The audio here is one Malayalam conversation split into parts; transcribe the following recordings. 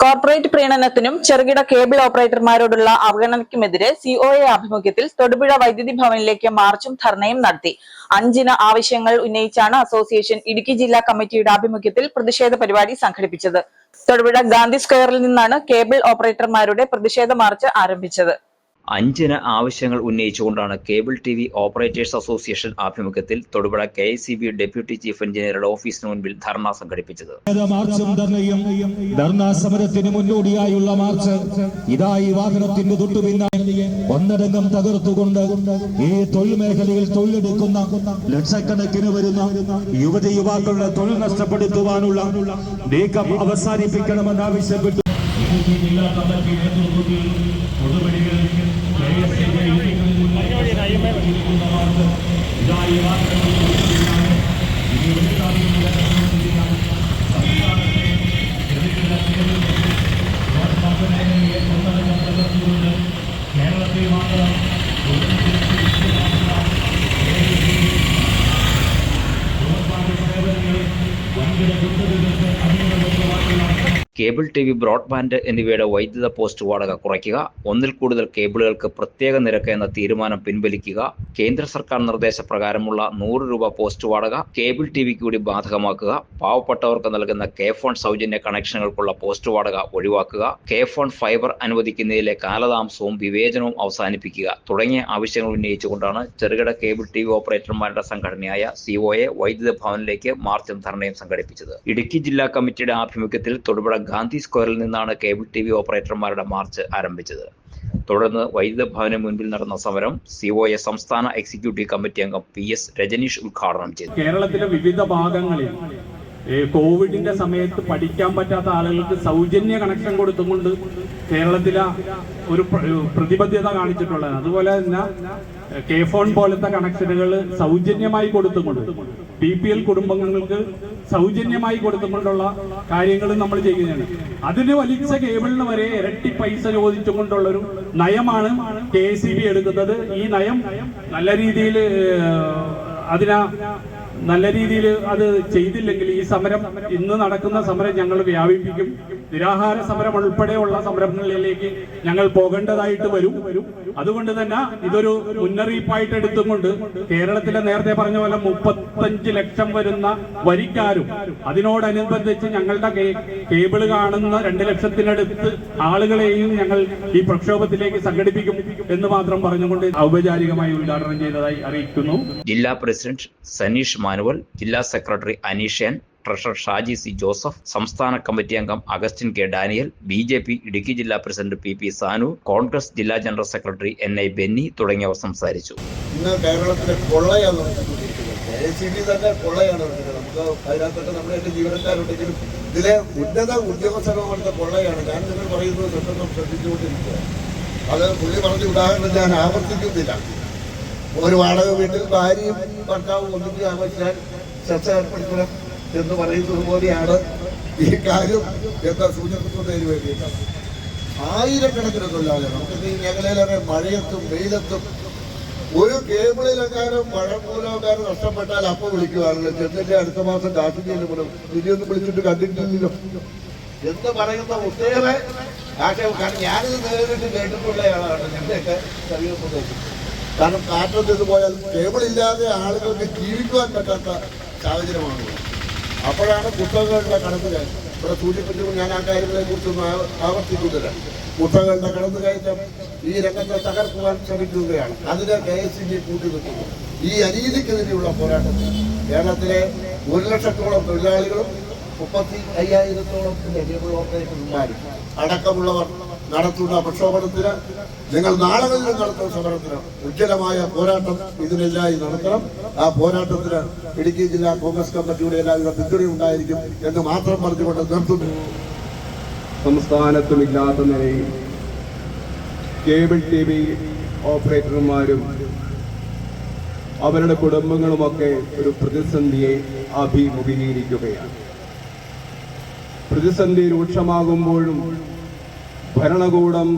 കോർപ്പറേറ്റ് പ്രീണനത്തിനും ചെറുകിട കേബിൾ ഓപ്പറേറ്റർമാരോടുള്ള അവഗണനയ്ക്കുമെതിരെ സിഒഎ ആഭിമുഖ്യത്തിൽ തൊടുപുഴ വൈദ്യുതി ഭവനിലേക്ക് മാർച്ചും ധർണയും നടത്തി. അഞ്ചിന ആവശ്യങ്ങൾ ഉന്നയിച്ചാണ് അസോസിയേഷൻ ഇടുക്കി ജില്ലാ കമ്മിറ്റിയുടെ ആഭിമുഖ്യത്തിൽ പ്രതിഷേധ പരിപാടി സംഘടിപ്പിച്ചത്. തൊടുപുഴ ഗാന്ധി സ്ക്വയറിൽ നിന്നാണ് കേബിൾ ഓപ്പറേറ്റർമാരുടെ പ്രതിഷേധ മാർച്ച് ആരംഭിച്ചത്. അഞ്ചിന ആവശ്യങ്ങൾ ഉന്നയിച്ചുകൊണ്ടാണ് cable T V operators association ആഭിമുഖ്യത്തിൽ Thodupuzha K C B deputy chief എഞ്ചിനീയറുടെ ഓഫീസിന് മുൻപിൽ ധർണ സംഘടിപ്പിച്ചത്. മാർച്ചും ധർണയും ധർണാ സമരത്തിന് മുന്നോടിയായുള്ള മാർച്ച്. ഇതായി വാഹനത്തിന്റെ തൊട്ടുപിന്നാലെ ഒന്നടങ്കം തകർത്തുകൊണ്ട് ഈ തൊഴിൽ മേഖലയിൽ തൊഴിലെടുക്കുന്ന ലക്ഷക്കണക്കിന് വരുന്ന യുവതി യുവാക്കളുടെ തൊഴിൽ നഷ്ടപ്പെടുത്തുവാനുള്ള നീക്കം അവസാനിപ്പിക്കണമെന്ന് ആവശ്യപ്പെട്ടു ജില്ലാ കമ്മിറ്റി നേതൃത്വത്തിൽ പൊതുവഴികളിൽ ഇതായി കേബിൾ ടി വി ബ്രോഡ്ബാൻഡ് എന്നിവയുടെ വൈദ്യുത പോസ്റ്റ് വാടക കുറയ്ക്കുക. ഒന്നിൽ കൂടുതൽ കേബിളുകൾക്ക് പ്രത്യേക നിരക്ക് എന്ന തീരുമാനം പിൻവലിക്കുക. കേന്ദ്ര സർക്കാർ നിർദ്ദേശപ്രകാരമുള്ള നൂറ് രൂപ പോസ്റ്റ് വാടക കേബിൾ ടി വിക്ക് കൂടി ബാധകമാക്കുക. പാവപ്പെട്ടവർക്ക് നൽകുന്ന കെ ഫോൺ സൗജന്യ കണക്ഷനുകൾക്കുള്ള പോസ്റ്റ് വാടക ഒഴിവാക്കുക. കെ ഫോൺ ഫൈബർ അനുവദിക്കുന്നതിലെ കാലതാമസവും വിവേചനവും അവസാനിപ്പിക്കുക. തുടങ്ങിയ ആവശ്യങ്ങൾ ഉന്നയിച്ചുകൊണ്ടാണ് ചെറുകിട കേബിൾ ടി വി ഓപ്പറേറ്റർമാരുടെ സംഘടനയായ സിഒഎ വൈദ്യുത ഭവനിലേക്ക് മാർച്ചും ധർണയും സംഘടിപ്പിച്ചത്. ഇടുക്കി ജില്ലാ കമ്മിറ്റിയുടെ ആഭിമുഖ്യത്തിൽ തൊടുപുഴ ഗാന്ധി സ്ക്വയറിൽ നിന്നാണ് കേബിൾ ടി വി ഓപ്പറേറ്റർമാരുടെ മാർച്ച് ആരംഭിച്ചത്. തുടർന്ന് വൈദ്യുത ഭവന് മുൻപിൽ നടന്ന സമരം സി ഒ എ സംസ്ഥാന എക്സിക്യൂട്ടീവ് കമ്മിറ്റി അംഗം പി എസ് രജനീഷ് ഉദ്ഘാടനം ചെയ്തു. കേരളത്തിലെ വിവിധ ഭാഗങ്ങളിൽ ഏ, കോവിഡിന്റെ സമയത്ത് പഠിക്കാൻ പറ്റാത്ത ആളുകൾക്ക് സൗജന്യ കണക്ഷൻ കൊടുത്തുകൊണ്ട് കേരളത്തിലെ ഒരു പ്രതിബദ്ധത കാണിച്ചിട്ടുള്ളത്. അതുപോലെ തന്നെ കെ ഫോൺ പോലത്തെ കണക്ഷനുകൾ സൗജന്യമായി കൊടുത്തുകൊണ്ട് ബി പി എൽ കുടുംബങ്ങൾക്ക് സൗജന്യമായി കൊടുത്തുകൊണ്ടുള്ള കാര്യങ്ങൾ നമ്മൾ ചെയ്യുകയാണ്. അതിന് വലിച്ച കേബിളിന് വരെ ഇരട്ടി പൈസ ചോദിച്ചുകൊണ്ടുള്ളൊരു നയമാണ് കെ സി ബി എടുക്കുന്നത്. ഈ നയം നല്ല രീതിയിൽ അതിനാ നല്ല രീതിയിൽ അത് ചെയ്തില്ലെങ്കിൽ ഈ സമരം ഇന്ന് നടക്കുന്ന സമരം ഞങ്ങൾ വ്യാപിപ്പിക്കും. നിരാഹാര സമരം ഉൾപ്പെടെയുള്ള സമരങ്ങളിലേക്ക് ഞങ്ങൾ പോകേണ്ടതായിട്ട് വരും. അതുകൊണ്ട് തന്നെ ഇതൊരു മുന്നറിയിപ്പായിട്ട് എടുത്തുകൊണ്ട് കേരളത്തിലെ നേരത്തെ പറഞ്ഞ പോലെ മുപ്പത്തഞ്ച് ലക്ഷം വരുന്ന വരിക്കാരും അതിനോടനുബന്ധിച്ച് ഞങ്ങളുടെ കേബിൾ കാണുന്ന രണ്ട് ലക്ഷത്തിനടുത്ത് ആളുകളെയും ഞങ്ങൾ ഈ പ്രക്ഷോഭത്തിലേക്ക് സംഘടിപ്പിക്കും എന്ന് മാത്രം പറഞ്ഞുകൊണ്ട് ഔപചാരികമായി ഉദ്ഘാടനം ചെയ്തതായി അറിയിക്കുന്നു. ജില്ലാ പ്രസിഡന്റ് സനീഷ് മാനുവൽ ജില്ലാ secretary Aneeshan treasurer Shaji C Joseph സംസ്ഥാന കമ്മിറ്റി അംഗം Augustine K Daniel B J P Idukki ജില്ലാ president P P Sanu Congress ജില്ലാ general secretary N I Benny തുടങ്ങിയവർ സംസാരിച്ചു. ഇന്ന് കേരളത്തിലെ കൊള്ളയാണ് തന്നെ കൊള്ളയാണ് നമുക്ക് അതിനകത്തൊക്കെ നമ്മുടെയൊക്കെ ജീവനക്കാരുണ്ടെങ്കിലും ഇതിലെ ഉന്നത ഉദ്യോഗസ്ഥരുടെ കൊള്ളയാണ്. ഞാൻ നിങ്ങൾ പറയുന്നത് ശ്രദ്ധിച്ചുകൊണ്ടിരിക്കുക അത് പുള്ളി പറഞ്ഞ ഉദാഹരണം ഞാൻ ആവർത്തിക്കുന്നില്ല. ഒരു വാടക വീട്ടിൽ ഭാര്യയും ഭർത്താവും ഒന്നിച്ച് താമസിച്ചാൽ ചർച്ച ഏർപ്പെടുത്തണം എന്ന് പറയുന്നത് പോലെയാണ് ഈ കാര്യം എന്താ സൂചിപ്പിക്കുന്നതിന് വേണ്ടിയിട്ടാണ് ആയിരക്കണക്കിന് തൊഴിലാളികൾ നമുക്ക് ഈ മേഖലയിലൊക്കെ മഴയത്തും വെയിലത്തും ഒരു കേബിളിലെങ്കിലും മഴ മൂലമെങ്ങാനും നഷ്ടപ്പെട്ടാൽ അപ്പൊ വിളിക്കുവാണല്ലോ. ചെന്നിന്റെ അടുത്ത മാസം കാത്തു ചെയ്യുമ്പോൾ ഇനിയൊന്നും വിളിച്ചിട്ട് കണ്ടിട്ടില്ലല്ലോ. എന്ന് പറയുന്ന ഒട്ടേറെ കാരണം ഞാനിത് നേരിട്ട് കേട്ടിട്ടുള്ള ആളാണ്. ഞങ്ങളുടെയൊക്കെ ചെറിയ പ്രദേശം കാരണം കാറ്റത്ത് ഇത് പോയാൽ കേബിൾ ഇല്ലാതെ ആളുകൾക്ക് ജീവിക്കുവാൻ പറ്റാത്ത സാഹചര്യമാണ് അപ്പോഴാണ് പുസ്തകങ്ങളുടെ കടന്നു കയറ്റം. ഇവിടെ സൂചിപ്പിച്ചപ്പോൾ ഞാൻ ആ കാര്യങ്ങളെ കുറിച്ചൊന്നും ആവ- ആവർത്തിക്കുന്നില്ല പുസ്തകങ്ങളുടെ കടന്നു കയറ്റം ഈ രംഗത്തെ തകർക്കുവാൻ ശ്രമിക്കുകയാണ്. അതിനെ കെ എസ് സി ബി കൂട്ടിവെക്കുന്നു. ഈ അനീതിക്കെതിരെയുള്ള പോരാട്ടത്തിൽ കേരളത്തിലെ ഒരു ലക്ഷത്തോളം തൊഴിലാളികളും മുപ്പത്തി അയ്യായിരത്തോളം കേബിൾ ഓപ്പറേറ്റർമാരും അടക്കമുള്ളവർ നടത്തുന്ന പ്രക്ഷോഭത്തിന് നിങ്ങൾ നാളുകളിലും നടത്തുന്ന സമരത്തിന് ഉജ്ജ്വലമായ പോരാട്ടം ഇതിനെല്ലായി നടത്തണം. ആ പോരാട്ടത്തിന് ഇടുക്കി ജില്ലാ കോൺഗ്രസ് കമ്മിറ്റിയുടെ എല്ലാവിധ പിന്തുണയുണ്ടായിരിക്കും എന്ന് മാത്രം പറഞ്ഞുകൊണ്ട് നിർത്തുന്നു. സംസ്ഥാനത്തുമില്ലാത്ത നിലയിൽ കേബിൾ ടി വി ഓപ്പറേറ്റർമാരും അവരുടെ കുടുംബങ്ങളുമൊക്കെ ഒരു പ്രതിസന്ധിയെ അഭിമുഖീകരിക്കുകയാണ്. പ്രതിസന്ധി രൂക്ഷമാകുമ്പോഴും ഭരണകൂടം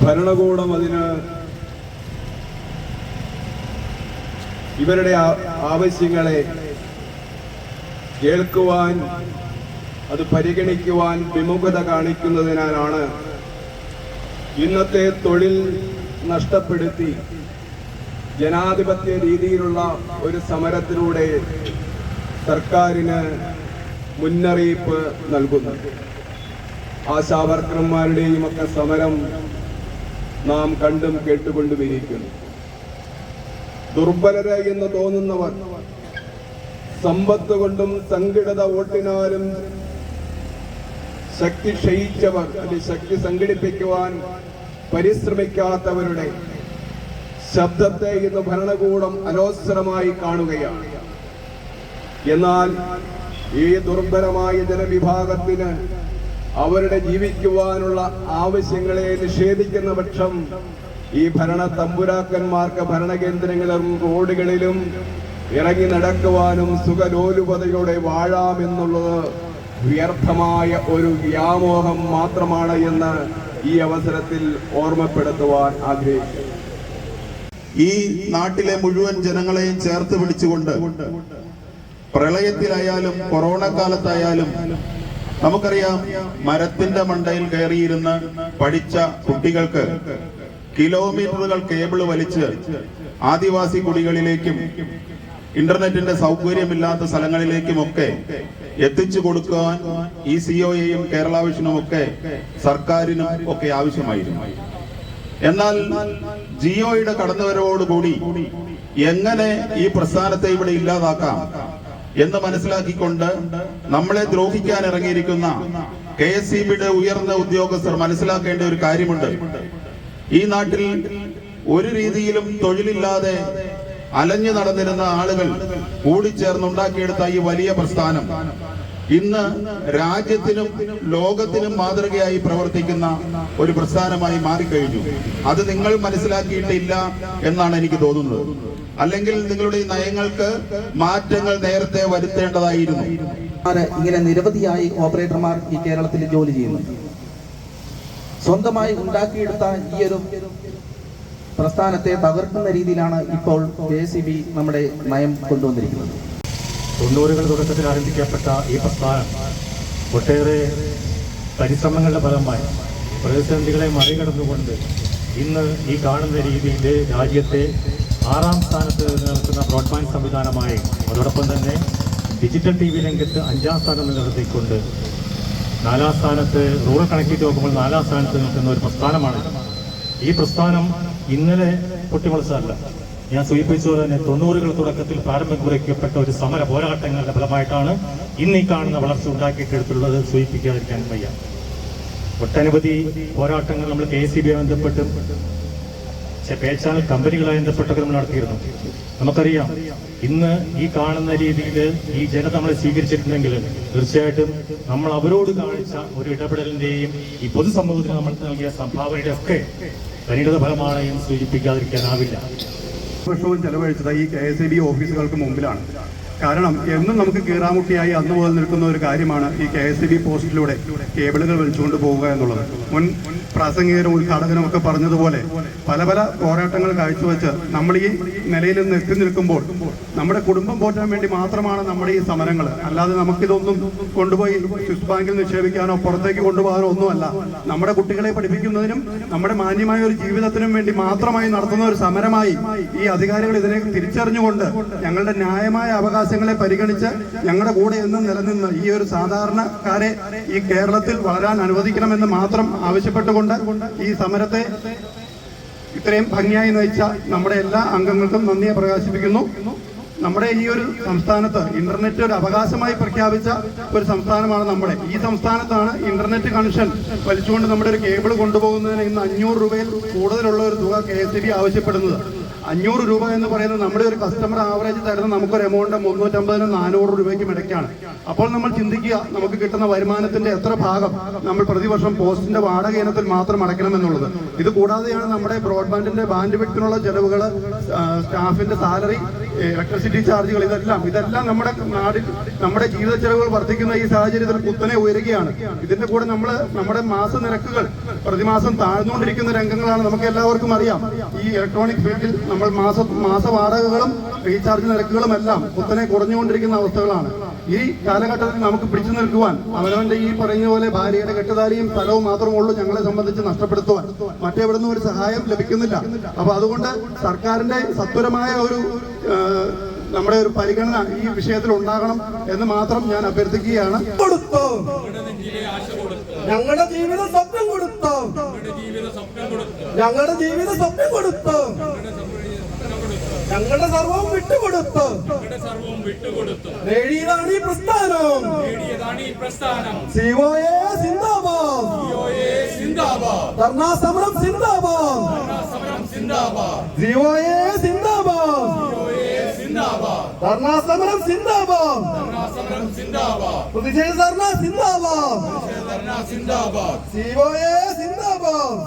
ഭരണകൂടം അതിന് ഇവരുടെ ആവശ്യങ്ങളെ കേൾക്കുവാൻ അത് പരിഗണിക്കുവാൻ വിമുഖത കാണിക്കുന്നതിനാലാണ് ഇന്നത്തെ തൊഴിൽ നഷ്ടപ്പെടുത്തി ജനാധിപത്യ രീതിയിലുള്ള ഒരു സമരത്തിലൂടെ സർക്കാരിന് മുന്നറിയിപ്പ് നൽകുന്നു. ആശാവർക്കർമാരുടെയും ഒക്കെ സമരം നാം കണ്ടും കേട്ടുകൊണ്ടുമിരിക്കുന്നു ദുർബലര എന്ന് തോന്നുന്നവർ സമ്പത്ത് കൊണ്ടും സംഘടിത വോട്ടിനാലും ശക്തി ക്ഷയിച്ചവർ അല്ലെങ്കിൽ ശക്തി സംഘടിപ്പിക്കുവാൻ പരിശ്രമിക്കാത്തവരുടെ ശബ്ദത്തെ ഇന്ന് ഭരണകൂടം അനോസരമായി കാണുകയാണ്. എന്നാൽ ഈ ദുർബലമായ ജനവിഭാഗത്തിന് അവരുടെ ജീവിക്കുവാനുള്ള ആവശ്യങ്ങളെ നിഷേധിക്കുന്ന പക്ഷം ഈ ഭരണ തമ്പുരാക്കന്മാർക്ക് ഭരണകേന്ദ്രങ്ങളിലും റോഡുകളിലും ഇറങ്ങി നടക്കുവാനും സുഖലോലുപതയോടെ വാഴാമെന്നുള്ളത് വ്യർത്ഥമായ ഒരു വ്യാമോഹം മാത്രമാണ് എന്ന് ഈ അവസരത്തിൽ ഓർമ്മപ്പെടുത്തുവാൻ ആഗ്രഹിക്കുന്നു. ഈ നാട്ടിലെ മുഴുവൻ ജനങ്ങളെയും ചേർത്ത് പിടിച്ചുകൊണ്ട് പ്രളയത്തിലായാലും കൊറോണ കാലത്തായാലും നമുക്കറിയാം മരത്തിന്റെ മണ്ടയിൽ കയറിയിരുന്ന് പഠിച്ച കുട്ടികൾക്ക് കിലോമീറ്ററുകൾ കേബിൾ വലിച്ച് ആദിവാസി കുടികളിലേക്കും ഇന്റർനെറ്റിന്റെ സൗകര്യമില്ലാത്ത സ്ഥലങ്ങളിലേക്കും ഒക്കെ എത്തിച്ചു കൊടുക്കാൻ ഈ സിഒയെയും കേരള വിഷനും ഒക്കെ സർക്കാരിനും ഒക്കെ ആവശ്യമായിരുന്നു. എന്നാൽ ജിയോയുടെ കടന്നുവരവോടുകൂടി എങ്ങനെ ഈ പ്രസ്ഥാനത്തെ ഇവിടെ ഇല്ലാതാക്കാം എന്ന് മനസ്സിലാക്കിക്കൊണ്ട് നമ്മളെ ദ്രോഹിക്കാൻ ഇറങ്ങിയിരിക്കുന്ന കെ എസ് ഇ ബിയുടെ ഉയർന്ന ഉദ്യോഗസ്ഥർ മനസ്സിലാക്കേണ്ട ഒരു കാര്യമുണ്ട്. ഈ നാട്ടിൽ ഒരു രീതിയിലും തൊഴിലില്ലാതെ അലഞ്ഞു നടന്നിരുന്ന ആളുകൾ കൂടിച്ചേർന്നുണ്ടാക്കിയെടുത്ത ഈ വലിയ പ്രസ്ഥാനം ഇന്ന് രാജ്യത്തിനും ലോകത്തിനും മാതൃകയായി പ്രവർത്തിക്കുന്ന ഒരു പ്രസ്ഥാനമായി മാറിക്കഴിഞ്ഞു. അത് നിങ്ങൾ മനസ്സിലാക്കിയിട്ടില്ല എന്നാണ് എനിക്ക് തോന്നുന്നത്. അല്ലെങ്കിൽ നിങ്ങളുടെ ഈ നയങ്ങൾക്ക് മാറ്റങ്ങൾ നേരത്തെ വരുത്തേണ്ടതായിരുന്നു. ഇങ്ങനെ നിരവധിയായി ഓപ്പറേറ്റർമാർ ഈ കേരളത്തിൽ ജോലി ചെയ്യുന്നു. സ്വന്തമായി ഉണ്ടാക്കിയെടുത്ത ഈ ഒരു പ്രസ്ഥാനത്തെ തകർക്കുന്ന രീതിയിലാണ് ഇപ്പോൾ കെ നമ്മുടെ നയം കൊണ്ടുവന്നിരിക്കുന്നത്. തൊണ്ണൂറുകൾ തുടക്കത്തിൽ ആരംഭിക്കപ്പെട്ട ഈ പ്രസ്ഥാനം ഒട്ടേറെ പരിശ്രമങ്ങളുടെ ഫലമായി പ്രതിസന്ധികളെ മറികടന്നുകൊണ്ട് ഇന്ന് ഈ കാണുന്ന രീതിയിൽ രാജ്യത്തെ ആറാം സ്ഥാനത്ത് നിലനിൽക്കുന്ന ബ്രോഡ്ബാൻഡ് സംവിധാനമായി അതോടൊപ്പം തന്നെ ഡിജിറ്റൽ ടി വി രംഗത്ത് അഞ്ചാം സ്ഥാനം നിലനിർത്തിക്കൊണ്ട് നാലാം സ്ഥാനത്ത് റൂറൽ കണക്ടിവിറ്റി നോക്കുമ്പോൾ നാലാം സ്ഥാനത്ത് നിൽക്കുന്ന ഒരു പ്രസ്ഥാനമാണ്. ഈ പ്രസ്ഥാനം ഇന്നലെ പൊട്ടിമുളച്ചതല്ല ഞാൻ സൂചിപ്പിച്ചതുപോലെ തന്നെ തൊണ്ണൂറുകൾ തുടക്കത്തിൽ പ്രാരംഭം കുറിക്കപ്പെട്ട ഒരു സമര പോരാട്ടങ്ങളുടെ ഫലമായിട്ടാണ് ഇന്ന് ഈ കാണുന്ന വളർച്ച ഉണ്ടാക്കിയിട്ടെടുത്തുള്ളത് സൂചിപ്പിക്കാതിരിക്കാൻ വയ്യ. ഒട്ടനവധി പോരാട്ടങ്ങൾ നമ്മൾ കെ സി ബിയെ ബന്ധപ്പെട്ട് പേച്ചാൽ കമ്പനികളായി ബന്ധപ്പെട്ടൊക്കെ നമ്മൾ നടത്തിയിരുന്നു. നമുക്കറിയാം ഇന്ന് ഈ കാണുന്ന രീതിയിൽ ഈ ജനത നമ്മളെ സ്വീകരിച്ചിട്ടുണ്ടെങ്കിൽ തീർച്ചയായിട്ടും നമ്മൾ അവരോട് കാണിച്ച ഒരു ഇടപെടലിന്റെയും ഈ പൊതുസമൂഹത്തിന് നമ്മൾ നൽകിയ സംഭാവനയുടെ ഒക്കെ പരിണിത ഫലമാണ് സൂചിപ്പിക്കാതിരിക്കാനാവില്ല. വർഷവും ചെലവഴിച്ചത് ഈ കെ എസ് ഇ ബി ഓഫീസുകൾക്ക് മുമ്പിലാണ്. കാരണം എന്നും നമുക്ക് കീറാമുട്ടിയായി അന്ന് മുതൽ നിൽക്കുന്ന ഒരു കാര്യമാണ് ഈ കെ എസ് ബി പോസ്റ്റിലൂടെ കേബിളുകൾ വലിച്ചുകൊണ്ട് പോവുക എന്നുള്ളത്. മുൻ പ്രാസംഗികരും ഉദ്ഘാടകരും ഒക്കെ പറഞ്ഞതുപോലെ പല പല പോരാട്ടങ്ങൾ കാഴ്ചവെച്ച് നമ്മൾ ഈ നിലയിൽ നിന്ന് എത്തി നിൽക്കുമ്പോൾ നമ്മുടെ കുടുംബം പോറ്റാൻ വേണ്ടി മാത്രമാണ് നമ്മുടെ ഈ സമരങ്ങൾ. അല്ലാതെ നമുക്കിതൊന്നും കൊണ്ടുപോയി സ്വിസ് ബാങ്കിൽ നിക്ഷേപിക്കാനോ പുറത്തേക്ക് കൊണ്ടുപോകാനോ ഒന്നുമല്ല. നമ്മുടെ കുട്ടികളെ പഠിപ്പിക്കുന്നതിനും നമ്മുടെ മാന്യമായ ഒരു ജീവിതത്തിനും വേണ്ടി മാത്രമായി നടത്തുന്ന ഒരു സമരമായി ഈ അധികാരികൾ ഇതിനെ തിരിച്ചറിഞ്ഞുകൊണ്ട് ഞങ്ങളുടെ ന്യായമായ അവകാശങ്ങളെ പരിഗണിച്ച് ഞങ്ങളുടെ കൂടെ എന്നും നിലനിന്ന ഈ ഒരു സാധാരണക്കാരെ ഈ കേരളത്തിൽ വളരാൻ അനുവദിക്കണമെന്ന് മാത്രം ആവശ്യപ്പെട്ടുകൊണ്ട് ഈ സമരത്തെ ഇത്രയും ഭംഗിയായി നയിച്ച നമ്മുടെ എല്ലാ അംഗങ്ങൾക്കും നന്ദിയെ പ്രകാശിപ്പിക്കുന്നു. നമ്മുടെ ഈ ഒരു സംസ്ഥാനത്ത് ഇന്റർനെറ്റ് ഒരു അവകാശമായി പ്രഖ്യാപിച്ച ഒരു സംസ്ഥാനമാണ് നമ്മുടെ. ഈ സംസ്ഥാനത്താണ് ഇന്റർനെറ്റ് കണക്ഷൻ വലിച്ചുകൊണ്ട് നമ്മുടെ ഒരു കേബിൾ കൊണ്ടുപോകുന്നതിന് ഇന്ന് അഞ്ഞൂറ് രൂപയിൽ കൂടുതലുള്ള ഒരു തുക കെ ആവശ്യപ്പെടുന്നത്. അഞ്ഞൂറ് രൂപ എന്ന് പറയുന്നത് നമ്മുടെ ഒരു കസ്റ്റമർ ആവറേജ് തരുന്ന നമുക്കൊരു എമൗണ്ട് മുന്നൂറ്റമ്പതിനും നാനൂറ് രൂപയ്ക്കും ഇടയ്ക്കാണ്. അപ്പോൾ നമ്മൾ ചിന്തിക്കുക നമുക്ക് കിട്ടുന്ന വരുമാനത്തിന്റെ എത്ര ഭാഗം നമ്മൾ പ്രതിവർഷം പോസ്റ്റിന്റെ വാടക ഇനത്തിൽ മാത്രം അടയ്ക്കണമെന്നുള്ളത് ഇത് കൂടാതെയാണ് നമ്മുടെ ബ്രോഡ്ബാൻഡിന്റെ ബാൻഡ് വിട്ടിനുള്ള ചെലവുകൾ സ്റ്റാഫിന്റെ സാലറി ഇലക്ട്രിസിറ്റി ചാർജുകൾ ഇതെല്ലാം ഇതെല്ലാം നമ്മുടെ നാടിൽ നമ്മുടെ ജീവിത ചെലവുകൾ വർദ്ധിക്കുന്ന ഈ സാഹചര്യത്തിൽ കുത്തനെ ഉയരുകയാണ്. ഇതിന്റെ കൂടെ നമ്മൾ നമ്മുടെ മാസ നിരക്കുകൾ പ്രതിമാസം താഴ്ന്നുകൊണ്ടിരിക്കുന്ന രംഗങ്ങളാണ് നമുക്ക് എല്ലാവർക്കും അറിയാം. ഈ ഇലക്ട്രോണിക് ഫീൽഡിൽ നമ്മൾ മാസ മാസ വാടകകളും റീചാർജ് നിരക്കുകളും എല്ലാം കുത്തനെ കുറഞ്ഞുകൊണ്ടിരിക്കുന്ന അവസ്ഥകളാണ്. ഈ കാലഘട്ടത്തിൽ നമുക്ക് പിടിച്ചു നിൽക്കുവാൻ അവനവന്റെ ഈ പറഞ്ഞ പോലെ ഭാര്യയുടെ കെട്ടുതാരിയും സ്ഥലവും മാത്രമേ ഉള്ളൂ ഞങ്ങളെ സംബന്ധിച്ച് നഷ്ടപ്പെടുത്തുവാൻ. മറ്റെവിടുന്നും ഒരു സഹായം ലഭിക്കുന്നില്ല. അപ്പൊ അതുകൊണ്ട് സർക്കാരിന്റെ സത്വരമായ ഒരു നമ്മുടെ ഒരു പരിഗണന ഈ വിഷയത്തിൽ ഉണ്ടാകണം എന്ന് മാത്രം ഞാൻ അഭ്യർത്ഥിക്കുകയാണ്. കൊടുത്തോ. ഞങ്ങളുടെ ജീവിത സ്വപ്നം കൊടുത്തോ. ഞങ്ങളുടെ ജീവിത സ്വപ്നം കൊടുത്തോ. ഞങ്ങളുടെ സർവവും വിട്ടുകൊടുത്തു നേടിയതാണ് ഈ പ്രസ്ഥാനം. സിഒഎ സിന്ദാബാദ്. ധർണാ സമരം സിന്ദാബാദ്. സിഒഎ സിന്ദാബാദ്. ധർണാ സമരം സിന്ദാബാദ്. പ്രതിഷേധ ധർണ സിന്ദാബാദ്. സിഒഎ സിന്ദാബാദ്.